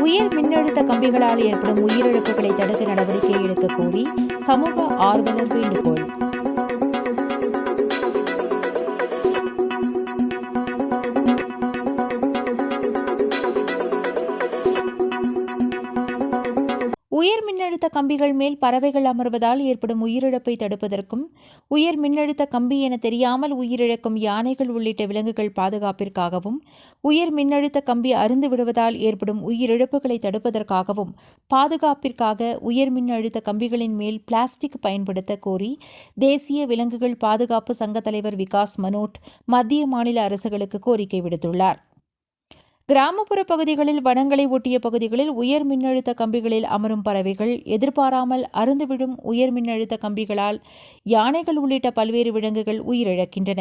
உயர் மின்னழுத்த கம்பிகளால் ஏற்படும் உயிரிழப்புகளை தடுக்க நடவடிக்கை எடுக்க கோரி சமூக ஆர்வலர் வேண்டுகோள் உயர் மின்னழுத்த கம்பிகள் மேல் பறவைகள் அமர்வதால் ஏற்படும் உயிரிழப்பை தடுப்பதற்கும் உயர் மின்னழுத்த கம்பி என தெரியாமல் உயிரிழக்கும் யானைகள் உள்ளிட்ட விலங்குகள் பாதுகாப்பிற்காகவும் உயர் மின்னழுத்த கம்பி அருந்து விடுவதால் ஏற்படும் உயிரிழப்புகளை தடுப்பதற்காகவும் பாதுகாப்பிற்காக உயர் மின்னழுத்த கம்பிகளின் மேல் பிளாஸ்டிக் பயன்படுத்த கோரி தேசிய விலங்குகள் பாதுகாப்பு சங்க தலைவர் விகாஸ் மனோட் மத்திய மாநில அரசுகளுக்கு கோரிக்கை விடுத்துள்ளார். கிராமப்புற பகுதிகளில் வனங்களை ஒட்டிய பகுதிகளில் உயர் மின்னழுத்த கம்பிகளில் அமரும் பறவைகள் எதிர்பாராமல் அருந்துவிடும் உயர் மின்னழுத்த கம்பிகளால் யானைகள் உள்ளிட்ட பல்வேறு விலங்குகள் உயிரிழக்கின்றன.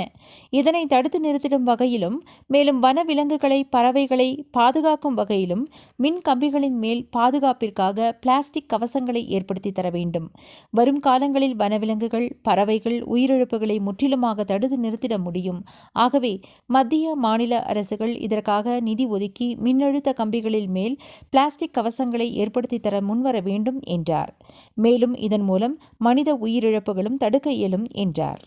இதனை தடுத்து நிறுத்திடும் வகையிலும் மேலும் வன விலங்குகளை பறவைகளை பாதுகாக்கும் வகையிலும் மின் கம்பிகளின் மேல் பாதுகாப்பிற்காக பிளாஸ்டிக் கவசங்களை ஏற்படுத்தி தர வேண்டும். வரும் காலங்களில் வனவிலங்குகள் பறவைகள் உயிரிழப்புகளை முற்றிலுமாக தடுத்து நிறுத்திட முடியும். ஆகவே மத்திய மாநில அரசுகள் இதற்காக நிதி ஒதுக்கி மின்னழுத்த கம்பிகளில் மேல் பிளாஸ்டிக் கவசங்களை ஏற்படுத்தி தர முன்வர வேண்டும் என்றார். மேலும் இதன் மூலம் மனித உயிரிழப்புகளும் தடுக்க இயலும் என்றார்.